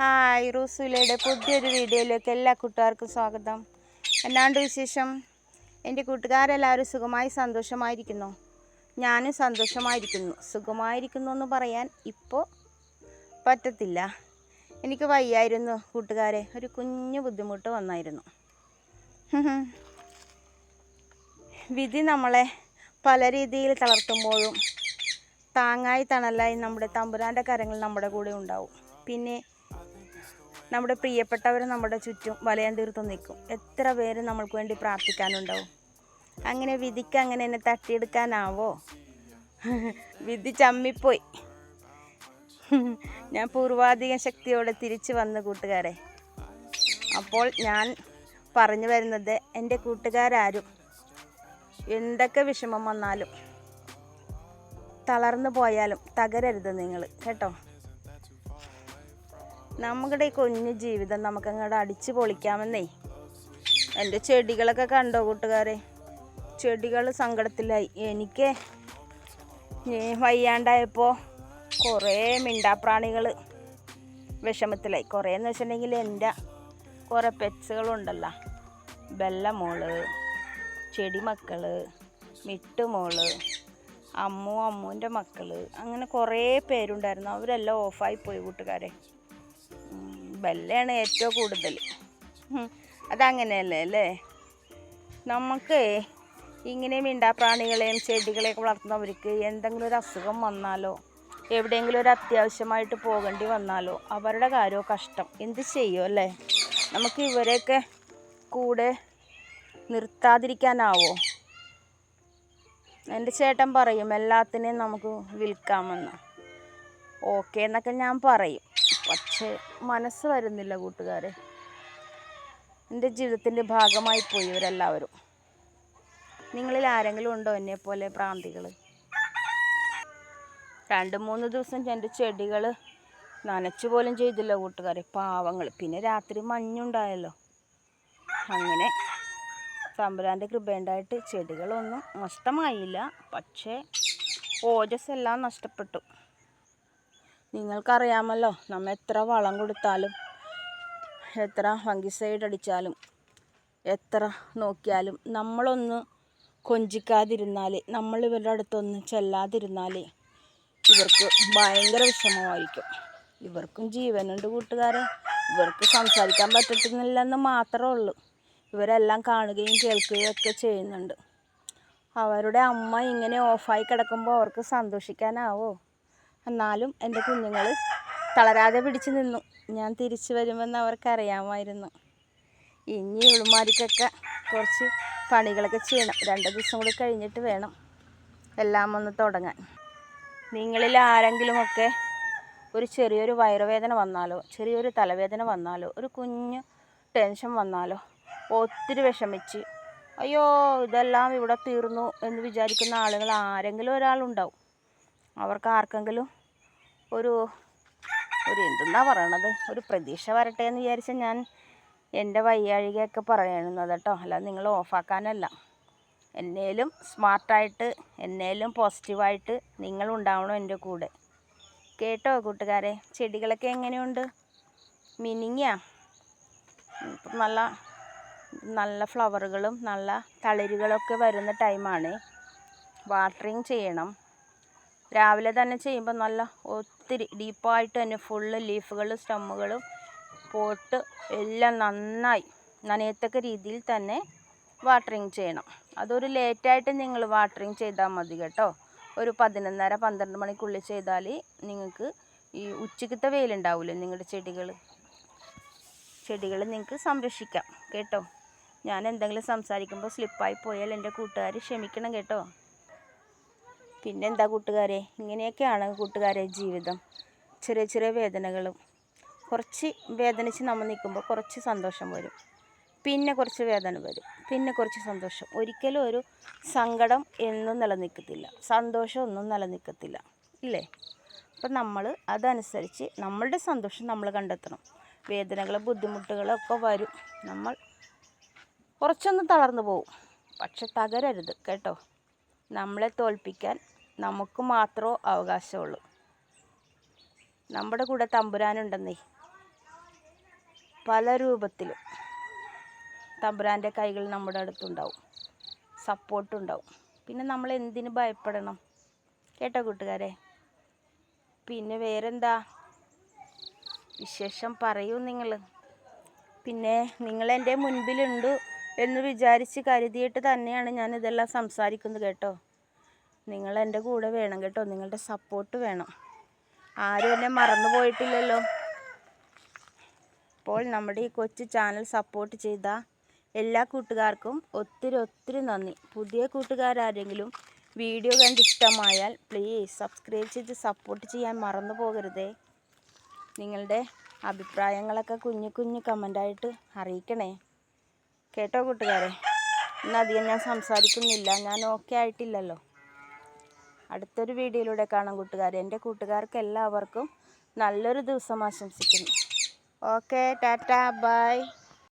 Hi റൂസുലയുടെ പുതിയൊരു വീഡിയോയിലേക്ക് എല്ലാ കൂട്ടുകാർക്കും സ്വാഗതം. എന്നാണ്ട് വിശേഷം? എന്റെ കൂട്ടുകാരെല്ലാവരും സുഖമായി സന്തോഷമായിരിക്കുന്നു. ഞാനും സന്തോഷമായിരിക്കുന്നു. സുഖമായിരിക്കുന്നു എന്ന് പറയാൻ ഇപ്പോൾ പറ്റത്തില്ല. എനിക്ക് വയ്യായിരുന്നു കൂട്ടുകാരെ. ഒരു കുഞ്ഞു ബുദ്ധിമുട്ട് വന്നായിരുന്നു. വിധി നമ്മളെ പല രീതിയിൽ തളർത്തുമ്പോഴും താങ്ങായി തണലായി നമ്മുടെ തമ്പുരാന്റെ കരങ്ങൾ നമ്മുടെ കൂടെ ഉണ്ടാവും. പിന്നെ നമ്മുടെ പ്രിയപ്പെട്ടവർ നമ്മുടെ ചുറ്റും വലയം തീർത്ത് നിൽക്കും. എത്ര പേര് നമ്മൾക്ക് വേണ്ടി പ്രാർത്ഥിക്കാനുണ്ടാവും? അങ്ങനെ വിധിക്ക് അങ്ങനെ എന്നെ തട്ടിയെടുക്കാനാവോ? വിധി ചമ്മിപ്പോയി. ഞാൻ പൂർവാധിക ശക്തിയോടെ തിരിച്ചു വന്ന കൂട്ടുകാരെ. അപ്പോൾ ഞാൻ പറഞ്ഞു വരുന്നത് എന്റെ കൂട്ടുകാരാരും എന്തൊക്കെ വിഷമം വന്നാലും തളർന്നു പോയാലും തകരരുത് നിങ്ങൾ. കേട്ടോ? നമ്മുടെ ഈ കുഞ്ഞു ജീവിതം നമുക്കങ്ങോട്ട് അടിച്ചു പൊളിക്കാമെന്നേ. എന്റെ ചെടികളൊക്കെ കണ്ടോ കൂട്ടുകാരെ? ചെടികൾ സങ്കടത്തിലായി. എനിക്ക് വയ്യാണ്ടായപ്പോൾ കുറേ മിണ്ടാപ്രാണികൾ വിഷമത്തിലായി. കുറേ എന്ന് വെച്ചിട്ടുണ്ടെങ്കിൽ എന്റെ കുറേ പെറ്റ്സുകളുണ്ടല്ലോ. ബെല്ലമോൾ ചെടിമക്കൾ മിട്ടുമോൾ അമ്മു അമ്മുവിന്റെ മക്കൾ അങ്ങനെ കുറേ പേരുണ്ടായിരുന്നു. അവരെല്ലാം ഓഫായി പോയി കൂട്ടുകാരെ. ബെല്ലയാണ് ഏറ്റവും കൂടുതൽ. അതങ്ങനെയല്ലേ അല്ലേ? നമുക്ക് ഇങ്ങനെ മിണ്ടാപ്രാണികളെയും ചെടികളെയൊക്കെ വളർത്തുന്നവർക്ക് എന്തെങ്കിലും ഒരു അസുഖം വന്നാലോ എവിടെയെങ്കിലും ഒരു അത്യാവശ്യമായിട്ട് പോകേണ്ടി വന്നാലോ അവരുടെ കാര്യമോ കഷ്ടം. എന്ത് ചെയ്യും അല്ലേ? നമുക്ക് ഇവരെയൊക്കെ കൂടെ നിർത്താതിരിക്കാനാവോ? എന്റെ ചേട്ടൻ പറയും എല്ലാത്തിനെയും നമുക്ക് വിൽക്കാമെന്ന്. ഓക്കെ എന്നൊക്കെ ഞാൻ പറയും. പക്ഷേ മനസ്സ് വരുന്നില്ല കൂട്ടുകാരെ. എന്റെ ജീവിതത്തിന്റെ ഭാഗമായി പോയി ഇവരെല്ലാവരും നിങ്ങളിൽ ആരെങ്കിലും ഉണ്ടോ എന്നെ പോലെ പ്രാന്തികൾ രണ്ട് മൂന്ന് ദിവസം എന്റെ ചെടികൾ നനച്ചു പോലും ചെയ്തില്ല കൂട്ടുകാരെ. പാവങ്ങൾ. പിന്നെ രാത്രി മഞ്ഞുണ്ടായല്ലോ. അങ്ങനെ തമ്പുരാന്റെ കൃപയുണ്ടായിട്ട് ചെടികളൊന്നും നഷ്ടമായില്ല. പക്ഷേ ഓജസ് എല്ലാം നഷ്ടപ്പെട്ടു. നിങ്ങൾക്കറിയാമല്ലോ നമ്മൾ എത്ര വളം കൊടുത്താലും എത്ര ഫംഗിസൈഡ് അടിച്ചാലും എത്ര നോക്കിയാലും നമ്മളൊന്ന് കൊഞ്ചിക്കാതിരുന്നാൽ നമ്മൾ ഇവരുടെ അടുത്തൊന്ന് ചെല്ലാതിരുന്നാൽ ഇവർക്ക് ഭയങ്കര വിഷമമായിരിക്കും. ഇവർക്കും ജീവനുണ്ട് കൂട്ടുകാരെ. ഇവർക്ക് സംസാരിക്കാൻ പറ്റത്തുന്നില്ലെന്ന് മാത്രമേ ഉള്ളൂ. ഇവരെല്ലാം കാണുകയും കേൾക്കുകയും ഒക്കെ ചെയ്യുന്നുണ്ട്. അവരുടെ അമ്മ ഇങ്ങനെ ഓഫായി കിടക്കുമ്പോൾ അവർക്ക് സന്തോഷിക്കാനാവോ? എന്നാലും എന്റെ കുഞ്ഞുങ്ങൾ തളരാതെ പിടിച്ചു നിന്നു. ഞാൻ തിരിച്ചു വരുമെന്ന് അവർക്കറിയാമായിരുന്നു. ഇനി ഇവളുമാർക്കൊക്കെ കുറച്ച് പണികളൊക്കെ ചെയ്യണം. രണ്ട് ദിവസം കൂടി കഴിഞ്ഞിട്ട് വേണം എല്ലാം ഒന്ന് തുടങ്ങാൻ. നിങ്ങളിൽ ആരെങ്കിലുമൊക്കെ ഒരു ചെറിയൊരു വയറുവേദന വന്നാലോ ചെറിയൊരു തലവേദന വന്നാലോ ഒരു കുഞ്ഞു ടെൻഷൻ വന്നാലോ ഒത്തിരി വിഷമിച്ച് അയ്യോ ഇതെല്ലാം ഇവിടെ തീർന്നു എന്ന് വിചാരിക്കുന്ന ആളുകൾ ആരെങ്കിലും ഒരാളുണ്ടാവും. അവർക്ക് ആർക്കെങ്കിലും ഒരു ഒരു എന്തെന്നാ പറയണത്? ഒരു പ്രതീക്ഷ വരട്ടെ എന്ന് വിചാരിച്ച ഞാൻ എന്റെ വയ്യാഴികയൊക്കെ പറയുന്നത് കേട്ടോ. അല്ലാതെ നിങ്ങൾ ഓഫാക്കാനല്ല. എന്നേലും സ്മാർട്ടായിട്ട് എന്നേലും പോസിറ്റീവായിട്ട് നിങ്ങളുണ്ടാവണം എന്റെ കൂടെ. കേട്ടോ കൂട്ടുകാരെ? ചെടികളൊക്കെ എങ്ങനെയുണ്ട്? മിനിങ്ങിയാ? നല്ല നല്ല ഫ്ലവറുകളും നല്ല തളിരുകളൊക്കെ വരുന്ന ടൈമാണ്. വാട്ടറിങ് ചെയ്യണം. രാവിലെ തന്നെ ചെയ്യുമ്പോൾ നല്ല ഒത്തിരി ഡീപ്പായിട്ട് തന്നെ ഫുള്ള് ലീഫുകളും സ്റ്റമ്മുകളും പോട്ട് എല്ലാം നന്നായി നനയത്തക്ക രീതിയിൽ തന്നെ വാട്ടറിങ് ചെയ്യണം. അതൊരു ലേറ്റായിട്ട് നിങ്ങൾ വാട്ടറിങ് ചെയ്താൽ മതി കേട്ടോ. ഒരു പതിനൊന്നര പന്ത്രണ്ട് മണിക്കുള്ളിൽ ചെയ്താൽ നിങ്ങൾക്ക് ഈ ഉച്ചക്കത്തെ വെയിലുണ്ടാവില്ലേ നിങ്ങളുടെ ചെടികൾ ചെടികൾ നിങ്ങൾക്ക് സംരക്ഷിക്കാം കേട്ടോ. ഞാൻ എന്തെങ്കിലും സംസാരിക്കുമ്പോൾ സ്ലിപ്പായി പോയാൽ എന്റെ കൂട്ടുകാർ ക്ഷമിക്കണം കേട്ടോ. പിന്നെന്താ കൂട്ടുകാരെ? ഇങ്ങനെയൊക്കെയാണ് കൂട്ടുകാരെ ജീവിതം. ചെറിയ ചെറിയ വേദനകളും. കുറച്ച് വേദനിച്ച് നമ്മൾ നിൽക്കുമ്പോൾ കുറച്ച് സന്തോഷം വരും. പിന്നെ കുറച്ച് വേദന വരും. പിന്നെ കുറച്ച് സന്തോഷം. ഒരിക്കലും ഒരു സങ്കടം എന്നും നിലനിൽക്കത്തില്ല. സന്തോഷം ഒന്നും നിലനിൽക്കത്തില്ല. ഇല്ലേ? അപ്പം നമ്മൾ അതനുസരിച്ച് നമ്മളുടെ സന്തോഷം നമ്മൾ കണ്ടെത്തണം. വേദനകൾ ബുദ്ധിമുട്ടുകളൊക്കെ വരും. നമ്മൾ കുറച്ചൊന്ന് തളർന്നു പോകും പക്ഷെ തകരരുത്. കേട്ടോ? നമ്മളെ തോൽപ്പിക്കാൻ നമുക്ക് മാത്രമേ അവകാശമുള്ളൂ. നമ്മുടെ കൂടെ തമ്പുരാനുണ്ടെന്നേ പല രൂപത്തിലും തമ്പുരാന്റെ കൈകൾ നമ്മുടെ അടുത്തുണ്ടാവും. സപ്പോർട്ടുണ്ടാവും പിന്നെ നമ്മൾ എന്തിന് ഭയപ്പെടണം? കേട്ടോ കൂട്ടുകാരെ? പിന്നെ വേറെന്താ? വിശേഷം പറയൂ നിങ്ങൾ. പിന്നെ നിങ്ങളെന്റെ മുൻപിലുണ്ട്. എന്ന് വിചാരിച്ച് കരുതിയിട്ട് തന്നെയാണ് ഞാൻ ഇതെല്ലാം സംസാരിക്കുന്നത് കേട്ടോ. നിങ്ങൾ എന്റെ കൂടെ വേണം കേട്ടോ. നിങ്ങളുടെ സപ്പോർട്ട് വേണം. ആരും എന്നെ മറന്നു പോയിട്ടില്ലല്ലോ. അപ്പോൾ നമ്മുടെ ഈ കൊച്ചു ചാനൽ സപ്പോർട്ട് ചെയ്ത എല്ലാ കൂട്ടുകാർക്കും ഒത്തിരി ഒത്തിരി നന്ദി. പുതിയ കൂട്ടുകാരാരെങ്കിലും വീഡിയോ കണ്ട് ഇഷ്ടമായാൽ പ്ലീസ് സബ്സ്ക്രൈബ് ചെയ്ത് സപ്പോർട്ട് ചെയ്യാൻ മറന്നു പോകരുതേ. നിങ്ങളുടെ അഭിപ്രായങ്ങളൊക്കെ കുഞ്ഞു കുഞ്ഞു കമന്റായിട്ട് അറിയിക്കണേ. കേട്ടോ കൂട്ടുകാരെ? ഇന്ന് അധികം ഞാൻ സംസാരിക്കുന്നില്ല. ഞാൻ ഓക്കെ ആയിട്ടില്ലല്ലോ. അടുത്തൊരു വീഡിയോയിലൂടെ കാണാം കൂട്ടുകാരെ. എന്റെ കൂട്ടുകാർക്ക് എല്ലാവർക്കും നല്ലൊരു ദിവസം ആശംസിക്കുന്നു. Okay Tata by